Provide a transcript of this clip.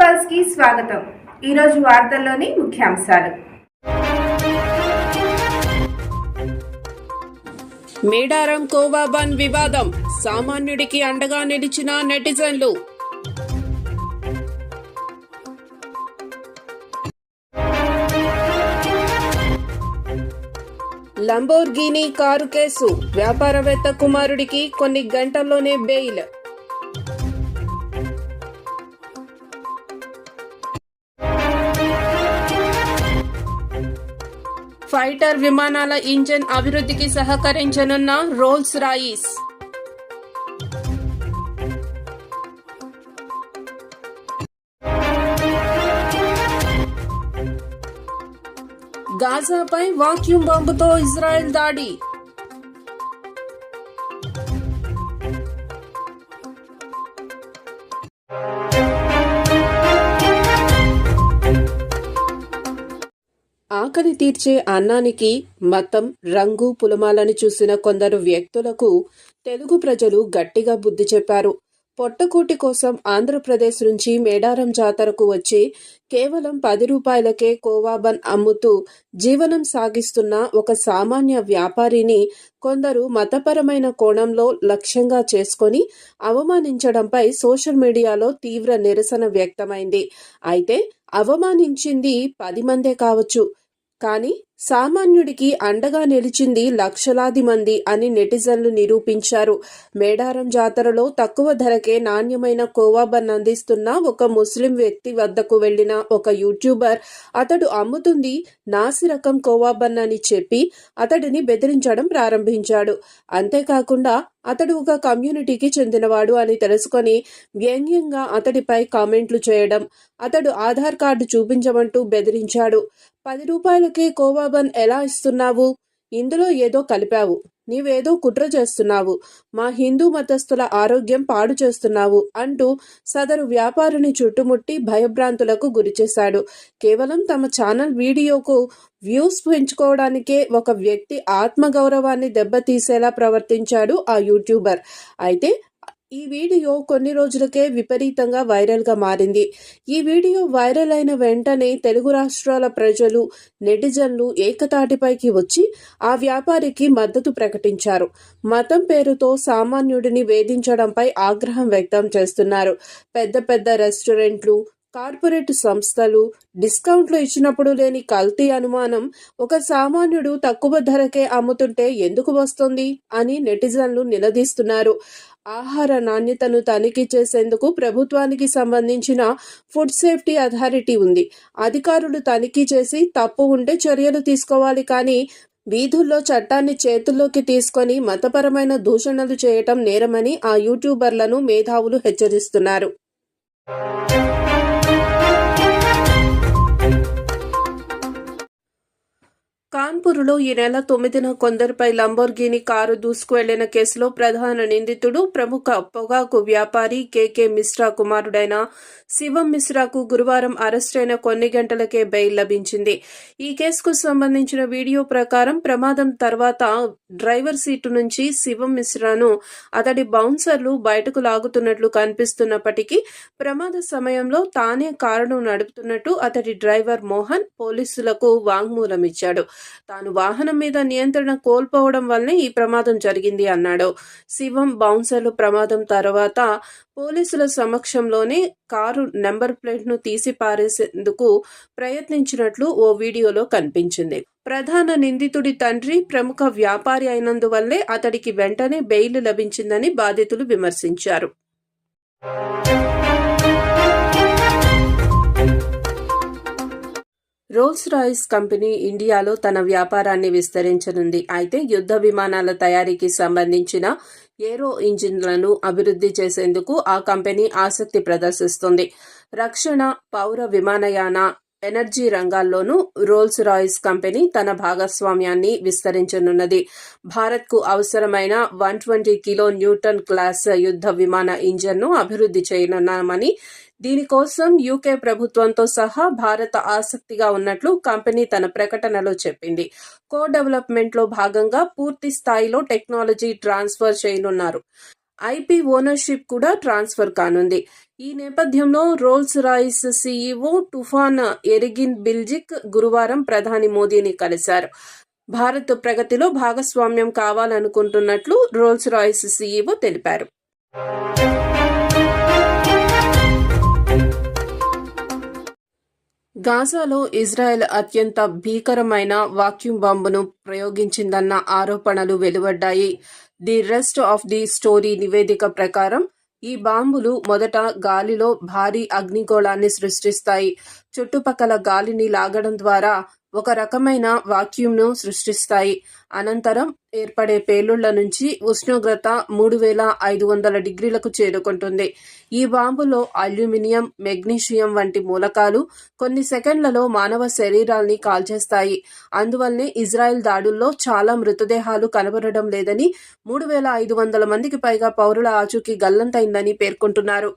పల్స్కి స్వాగతం. ఈరోజు వార్తల్లోని ముఖ్యాంశాలు. మేడారం కోవాబన్ వివాదం. సామాన్యుడికి అండగా నిలిచిన నెటిజన్లు. Lamborghini car case. వ్యాపారవేత్త కుమారుడికి కొన్ని గంటల్లోనే బెయిల్. ఫైటర్ విమానాల ఇంజన్ అభివృద్ధికి సహకరించనున్న రోల్స్ రాయిస్. గాజాపై వాక్యూమ్ బాంబుతో ఇజ్రాయెల్ దాడి. ఆకలి తీర్చే అన్నానికి మతం రంగు పులమాలని చూసిన కొందరు వ్యక్తులకు తెలుగు ప్రజలు గట్టిగా బుద్ధి చెప్పారు. పొట్టకూటి కోసం ఆంధ్రప్రదేశ్ నుంచి మేడారం జాతరకు వచ్చి కేవలం పది రూపాయలకే కోవాబన్ అమ్ముతూ జీవనం సాగిస్తున్న ఒక సామాన్య వ్యాపారిని కొందరు మతపరమైన కోణంలో లక్ష్యంగా చేసుకొని అవమానించడంపై సోషల్ మీడియాలో తీవ్ర నిరసన వ్యక్తమైంది. అయితే అవమానించింది పది మందే కావచ్చు. కానీ సామాన్యుడికి అండగా నిలిచింది లక్షలాది మంది అని నెటిజన్లు నిరూపించారు. మేడారం జాతరలో తక్కువ ధరకే నాణ్యమైన కోవాబన్ అందిస్తున్న ఒక ముస్లిం వ్యక్తి వద్దకు వెళ్ళిన ఒక యూట్యూబర్ అతడు అమ్ముతుంది నాసి రకం కోవాబన్ అని చెప్పి అతడిని బెదిరించడం ప్రారంభించాడు. అంతేకాకుండా అతడు ఒక కమ్యూనిటీకి చెందినవాడు అని తెలుసుకొని వ్యంగ్యంగా అతడిపై కామెంట్లు చేయడం అతడు ఆధార్ కార్డు చూపించమంటూ బెదిరించాడు. పది రూపాయలకే కోవాబన్ ఎలా ఇస్తున్నావు? ఇందులో ఏదో కలిపావు. నీవేదో కుట్ర చేస్తున్నావు. మా హిందూ మతస్థుల ఆరోగ్యం పాడు చేస్తున్నావు అంటూ సదరు వ్యాపారిని చుట్టుముట్టి భయభ్రాంతులకు గురిచేశాడు కేవలం తమ ఛానల్ వీడియోకు వ్యూస్ పెంచుకోవడానికే ఒక వ్యక్తి ఆత్మగౌరవాన్ని దెబ్బతీసేలా ప్రవర్తించాడు ఆ యూట్యూబర్. అయితే ఈ వీడియో కొన్ని రోజులకే విపరీతంగా వైరల్గా మారింది. ఈ వీడియో వైరల్ అయిన వెంటనే తెలుగు రాష్ట్రాల ప్రజలు నెటిజన్లు ఏకతాటిపైకి వచ్చి ఆ వ్యాపారికి మద్దతు ప్రకటించారు. మతం పేరుతో సామాన్యుడిని వేధించడంపై ఆగ్రహం వ్యక్తం చేస్తున్నారు. పెద్ద పెద్ద రెస్టారెంట్లు కార్పొరేట్ సంస్థలు డిస్కౌంట్లు ఇచ్చినప్పుడు లేని కల్తీ అనుమానం ఒక సామాన్యుడు తక్కువ ధరకే అమ్ముతుంటే ఎందుకు వస్తుంది అని నెటిజన్లు నిలదీస్తున్నారు. ఆహార నాణ్యతను తనిఖీ చేసేందుకు ప్రభుత్వానికి సంబంధించిన ఫుడ్ సేఫ్టీ అథారిటీ ఉంది. అధికారులు తనిఖీ చేసి తప్పు ఉంటే చర్యలు తీసుకోవాలి కానీ వీధుల్లో చట్టాన్ని చేతుల్లోకి తీసుకొని మతపరమైన దూషణలు చేయటం నేరమని ఆ యూట్యూబర్లను మేధావులు హెచ్చరిస్తున్నారు. కాన్పూర్లో ఈ నెల తొమ్మిదిన కొందరిపై లంబోర్గిని కారు దూసుకువెళ్ళిన కేసులో ప్రధాన నిందితుడు ప్రముఖ పొగాకు వ్యాపారి కేకే మిశ్రా కుమారుడైన శివం మిశ్రాకు గురువారం అరెస్టైన కొన్ని గంటలకే బెయిల్ లభించింది. ఈ కేసుకు సంబంధించిన వీడియో ప్రకారం ప్రమాదం తర్వాత డ్రైవర్ సీటు నుంచి శివం మిశ్రాను అతడి బౌన్సర్లు బయటకు లాగుతున్నట్లు కనిపిస్తున్నప్పటికీ ప్రమాద సమయంలో తానే కారును నడుపుతున్నట్టు అతడి డ్రైవర్ మోహన్ పోలీసులకు వాంగ్మూలం ఇచ్చాడు తాను వాహనం మీద నియంత్రణ కోల్పోవడం వల్లే ఈ ప్రమాదం జరిగింది అన్నాడు. శివం బౌన్సర్లు ప్రమాదం తర్వాత పోలీసుల సమక్షంలోనే కారు నెంబర్ ప్లేట్ను తీసి పారేసేందుకు ప్రయత్నించినట్లు ఓ వీడియోలో కనిపించింది. ప్రధాన నిందితుడి తండ్రి ప్రముఖ వ్యాపారి అయినందువల్లే అతడికి వెంటనే బెయిల్ లభించిందని బాధితులు విమర్శించారు. రోల్స్ రాయిస్ కంపెనీ ఇండియాలో తన వ్యాపారాన్ని విస్తరించనుంది. అయితే యుద్ధ విమానాల తయారీకి సంబంధించిన ఏరో ఇంజిన్లను అభివృద్ధి చేసేందుకు ఆ కంపెనీ ఆసక్తి ప్రదర్శిస్తుంది. రక్షణ పౌర విమానయాన ఎనర్జీ రంగాల్లోనూ రోల్స్ రాయిస్ కంపెనీ తన భాగస్వామ్యాన్ని విస్తరించనున్నది. భారత్కు అవసరమైన one twenty kilo newton class యుద్ధ విమాన ఇంజన్ను అభివృద్ధి చేయనున్నామని దీనికోసం యూకే ప్రభుత్వంతో సహా భారత ఆసక్తిగా ఉన్నట్లు కంపెనీ తన ప్రకటనలో చెప్పింది. కో డెవలప్మెంట్లో భాగంగా పూర్తి స్థాయిలో టెక్నాలజీ ట్రాన్స్ఫర్ చేయనున్నారు. ఐపీ ఓనర్షిప్ కూడా ట్రాన్స్ఫర్ కానుంది. ఈ నేపథ్యంలో Rolls Royce CEO Tufan Erginbilgic గురువారం ప్రధాని మోదీని కలిశారు. భారత్ ప్రగతిలో భాగస్వామ్యం కావాలనుకుంటున్నట్లు రోల్స్ రాయిస్ సీఈఓ తెలిపారు. గాజాలో ఇజ్రాయెల్ అత్యంత భీకరమైన వాక్యూమ్ బాంబును ప్రయోగించిందన్న ఆరోపణలు వెలువడ్డాయి. The rest of the story నివేదిక ప్రకారం ఈ బాంబులు మొదట గాలిలో భారీ అగ్నిగోళాన్ని సృష్టిస్తాయి. చుట్టుపక్కల గాలిని లాగడం ద్వారా ఒక రకమైన వాక్యూమ్ను సృష్టిస్తాయి. అనంతరం ఏర్పడే పేలుళ్ళ నుంచి ఉష్ణోగ్రత మూడు వేల ఐదు వందల డిగ్రీలకు చేరుకుంటుంది. ఈ బాంబులో అల్యూమినియం మెగ్నీషియం వంటి మూలకాలు కొన్ని సెకండ్లలో మానవ శరీరాల్ని కాల్చేస్తాయి. అందువల్లనే ఇజ్రాయెల్ దాడుల్లో చాలా మృతదేహాలు కనబడడం లేదని మూడు వేల ఐదు వందల మందికి పైగా పౌరుల ఆచూకీ గల్లంతైందని పేర్కొంటున్నారు.